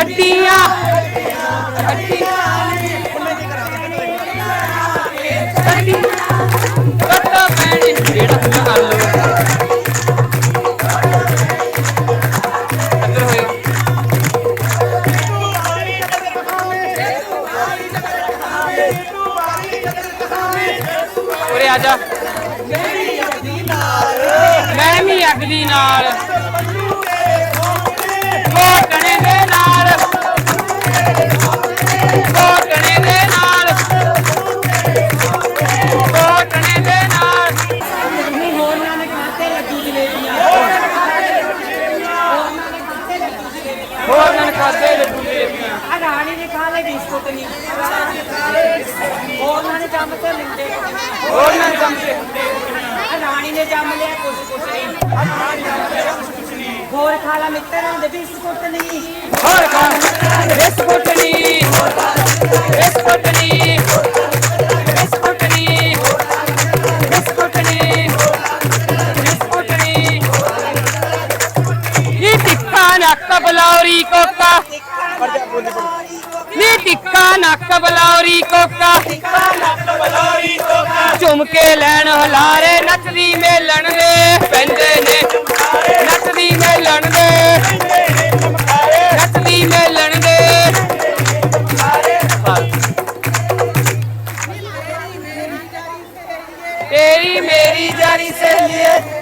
ਅੱਡੀਆਂ ਅੱਡੀਆਂ ਕੱਟਾ ਪੈਣੀ ਜਿਹੜਾ ਕਰ ਲੋ ਉਰੇ ਆ ਜਾ। ਮੈਂ ਵੀ ਅੱਗ ਦੀ ਨਾਲ। ਕੋਟਣੇ ਦੇ ਨਾਲ ਖਾਤੇ ਲੱਡੂ ਜਲੇਬੀਆਂ ਨੇ ਖਾ ਲੈ ਬਿਸਕੁਟ ਹੋਰ ਨਾਨੇ ਜੰਮ ਤੇ ਲਿੰਦੇ ਹੋਰ ਨਨ ਚਮਚੇ ਆ ਰਾਣੀ ਨੇ ਜੰਮ ਲਿਆ, ਕੁਛ ਕੁਛ ਨਹੀਂ। ਹੋਰ ਖਾ ਲਾ ਮਿੱਤਰਾਂ ਦੇ ਬਿਸਕੁਟ ਨਹੀਂ। ਹੋਰ ਖਾ ਬਿਸਕੁਟ ਨਹੀਂ। ਬਿਸਕੁਟ ਨਹੀਂ। ਬਿਸਕੁਟ ਨਹੀਂ। ਬਿਸਕੁਟ ਨਹੀਂ। ਬਿਸਕੁਟ ਨਹੀਂ। ਨੀ ਟਿੱਕਾ ਨੱਕ ਬਲੌਰੀ ਕੋਕਾ। ਨੀ ਟਿੱਕਾ ਨੱਕ ਬਲੌਰੀ ਕੋਕਾ। ਝੁੰਮ ਲੈਣ ਹਲਾਰੇ ਨੱਚਦੀ ਮੇਲਣ ਦੇ ਪੈਂਦੇ ਨੇ ਤੇਰੀ ਮੇਰੀ ਜਾਰੀ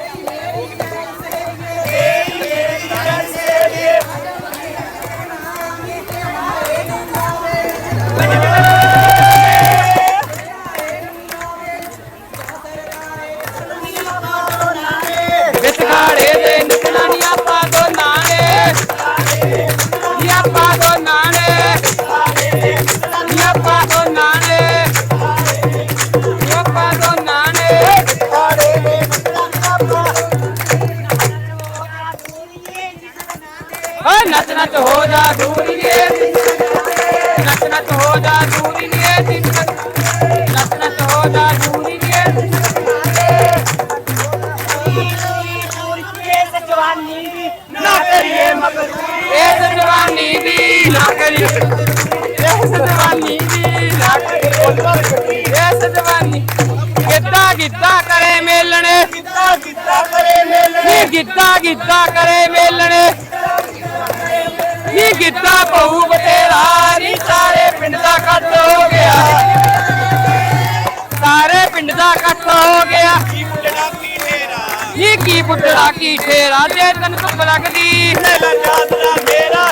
ਓਏ ਨੱਚ ਨੱਚ ਹੋ ਜਾ ਦੂਰੀ ਏ ਨੱਚ ਨੱਚ ਹੋ ਜਾ ਦੂਰੀ ਏ ਨੱਚ ਨੱਚ ਹੋ ਜਾ ਦੂਰੀ ਏ ਜਵਾਨੀ ਦੀ ਨਾ ਕਰੀਏ ਮਗਰ ਇਸ ਜਵਾਨੀ ਦੀ ਨਾ ਕਰੀਏ। ਇਸ ਜਵਾਨੀ ਦੀ ਨਾ ਕਰੀਏ। ਇਸ ਜਵਾਨੀ ਗਿੱਧਾ ਗਿੱਧਾ ਕਰੇ ਮੇਲਣੇ। ਗਿੱਧਾ ਗਿੱਧਾ ਕਰੇ ਮੇਲਣੇ। ਗਿੱਧਾ ਗਿੱਧਾ ਕਰੇ ਮੇਲਣੇ। ਨੀ ਗਿੱਧਾ ਪਊ ਬਤੇਰਾ ਨੀ ਸਾਰੇ ਪਿੰਡ ਦਾ ਇਕੱਠ ਹੋ ਗਿਆ। ਸਾਰੇ ਪਿੰਡ ਦਾ ਇਕੱਠ ਹੋ ਗਿਆ। ਨੀ ਕੀ ਪੁੱਤਰਾ ਕੀ ਠੇਰਾ ਜੇ ਤਨ ਧੁੱਪ ਲੱਗਦੀ।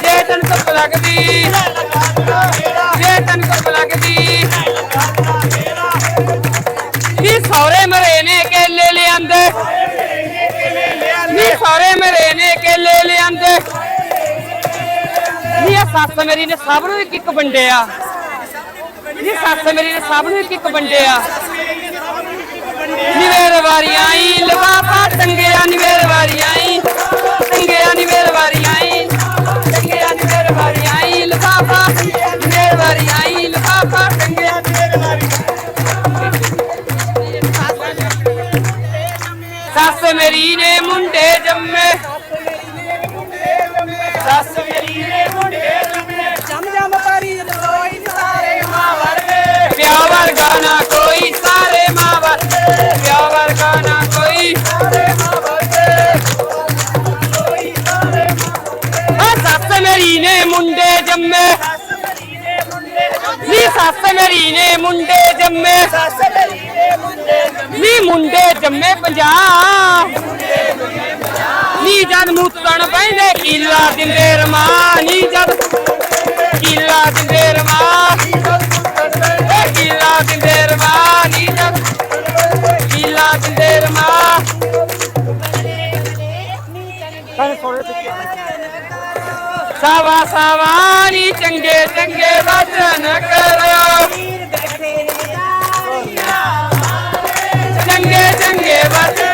ਜੇ ਤਨ ਧੁੱਪ ਲੱਗਦੀ। ਜੇ ਤਨ ਧੁੱਪ ਲੱਗਦੀ। ਨੀ ਸੌਰੇ ਮਰੇ ਨੇ ਕੇਲੇ ਲਿਆਂਦੇ। ਨੀ ਸੌਰੇ ਮਰੇ ਨੇ ਕੇਲੇ ਲਿਆਂਦੇ। ਸੱਸ ਮੇਰੀ ਨੇ ਸਭ ਨੂੰ ਇੱਕ ਇੱਕ ਵੰਡਿਆ ਜੀ ਸੱਸ ਮੇਰੀ ਨੇ ਸਭ ਨੂੰ ਇੱਕ ਇੱਕ ਵੰਡਿਆ ਨਿਵੇਰ ਵਾਰੀਆਂ ਈ ਲਫਾਫਾ ਟੰਗਿਆ ਨਿਵੇਰ ਵਾਰੀਆਂ ਮੇਰੀ ਨੇ ਮੁੰਡੇ ਜੰਮੇ। ਨੀ ਸੱਸ ਮੇਰੀ ਨੇ ਮੁੰਡੇ ਜੰਮੇ। ਨੀ ਮੁੰਡੇ ਜੰਮੇ ਪੰਜਾਹ। ਨੀ ਜਦ ਮੂਤਣ ਪੈਂਦੇ ਕੀਲਾ ਦਿੰਦੇ ਰਮਾ। ਨੀ ਜਦ ਕੀਲਾ ਦਿੰਦੇ ਰਮਾ। ਏ ਦਿੰਦੇ ਰਮਾ। ਨੀ ਜਦ ਕੀਲਾ ਦਿੰਦੇ ਰਮਾ। ਸਾਵਾ ਸਾਵਾ ਨੀ ਚੰਗੇ ਚੰਗੇ ਵਚਨ ਕਰੋ ਵੀਰ ਬੈਠੇ ਨੇ। ਚੰਗੇ ਚੰਗੇ ਵਚਨ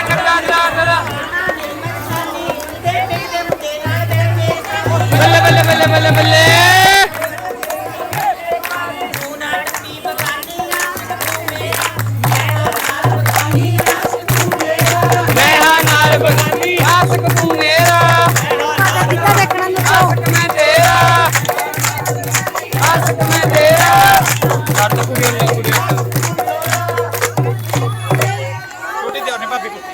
ਬੱਲੇ ਬੱਲੇ ਬੱਲੇ ਬੱਲੇ ਬੱਲੇ ਮੈਂ ਹਾਂ ਨਾਲ ਬਗਾਨੀ ਆਸਕ ਤੂੰ ਮੇਰਾ ਆਸਕ ਮੈਂ ਤੇਰਾ ਆਸਕ ਮੈਂ ਤੇਰਾ ਛੱਡ ਦੇ ਕੁੜੀ ਨੂੰ ਕੁੜੀ ਛੋਟੀ ਤੇ ਉਹਨੇ ਭਾਬੀ ਕੁੱਤੀ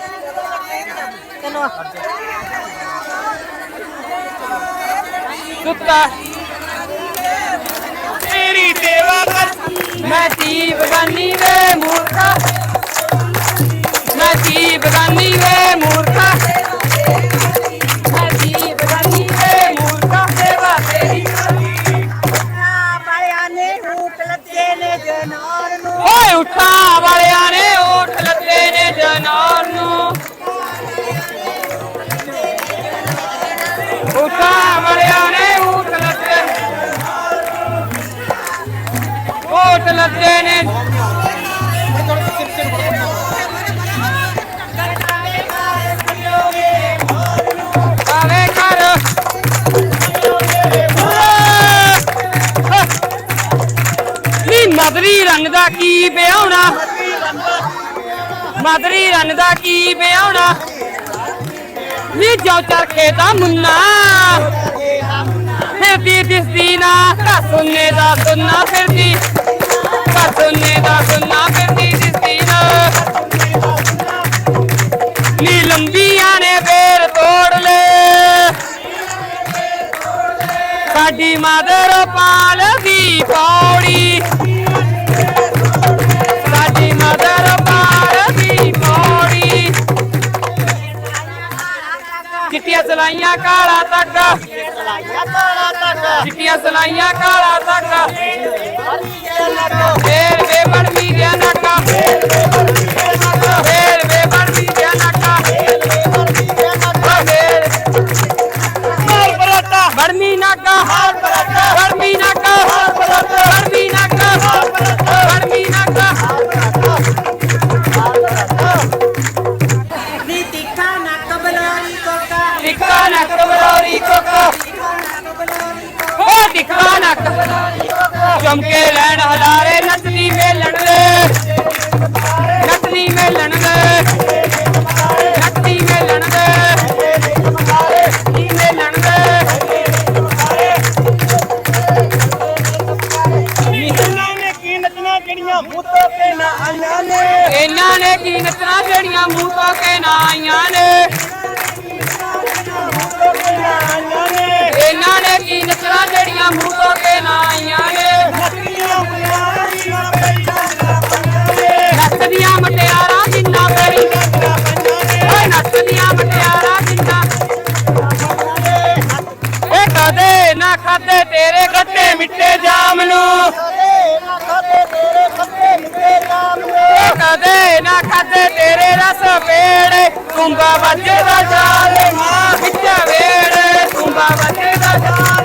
ਸੁੱਤਾ। ਤੇਰੀ ਦੇਵਾ ਕਰ। ਮੈਂ ਤੀ ਬਗਾਨੀ ਵੇ ਮੂਰਖਾ। ਮੈਂ ਤੀ ਬਗਾਨੀ ਵੇ ਮੂਰਖਾ। ਓਠ ਲੱਤੇ ਨੇ। ਮਦਰੀ ਰੰਗ ਦਾ ਕੀ ਵਿਆਹਣਾ? ਮਦਰੀ ਰੰਗ ਦਾ ਕੀ ਵਿਆਹਣਾ? ਨੀ ਜੋ ਚਰਖੇ ਦਾ ਮੁੰਨਾ। ਫਿਰਦੀ ਦਿਸਦੀ ਨਾ, ਘਰ ਸੁਣਨੇ ਦਾ ਸੁਣਨਾ ਫਿਰਦੀ। ਘਰ ਦਾ ਸੁਨਾ ਫਿਰਦੀ ਦਿੱਤੀ ਨਾ। ਨੀ ਲੰਬੀਆਂ ਨੇ ਫੇਰ ਤੋੜ ਲੈ ਸਾਡੀ ਮਾਦਰ ਪਾਲ ਦੀ ਪੌੜੀ। ਸਾਡੀ ਮਾਦਰ ਪਾਲ ਦੀ ਪੌੜੀ। ਚਿੱਟੀਆਂ ਸਲਾਈਆਂ ਕਾਲਾ ਧਾਗਾ। ਚਿੱਟੀਆਂ ਸਲਾਈਆਂ ਕਾਲਾ ਧਾਗਾ। ਫੇਰ ਵੇ ਬਣ ਵੀ ਗਿਆ ਨਾਕਾ ਫੇਰ ਕੇ ਨੇ। ਇਹਨਾਂ ਨੇ ਕੀ ਨੱਚਣਾ ਜਿਹੜੀਆਂ ਮੂੰਹ ਕੇ ਨਾ ਆਈਆਂ ਨੇ। ਨੱਚੀਆਂ ਮਟਿਆਰਾਂ ਜਿੰਨਾ ਪੈਰੀ ਓਏ ਨੱਚਦੀਆਂ ਮਟਿਆਰਾਂ ਜਿੰਨਾ। ਇਹ ਕਦੇ ਨਾ ਖਾਦੇ ਤੇਰੇ ਗੱਟੇ ਮਿੱਟੇ ਜਾਮ ਨੂੰ। ਕਦੇ ਨਾ ਖਾਦੇ ਤੇਰੇ ਰਸ ਪੇੜੇ। ਕੁੰਬਾ ਵੱਜਦਾ ਜਾਲੇ ਮਾਂ ਵਿੱਚ ਵੇੜੇ ਕੁੰਬਾ ਵੱਜਦਾ ਜਾਲੇ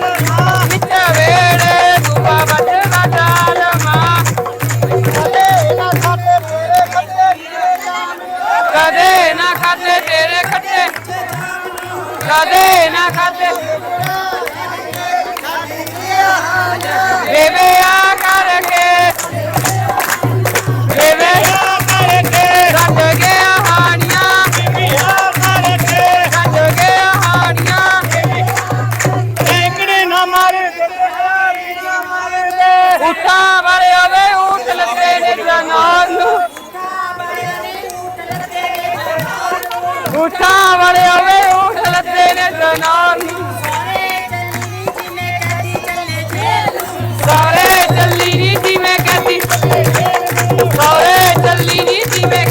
ਉਠਾ ਵਾਲੇ ਆਵੇ ਉਠ ਲੱਦੇ ਨੇ ਸਨਾਨ ਸਾਰੇ ਚੱਲੀ ਨੀ ਸੀ ਮੈਂ ਕਹਤੀ। ਸਾਰੇ ਚੱਲੀ ਨੀ ਸੀ ਮੈਂ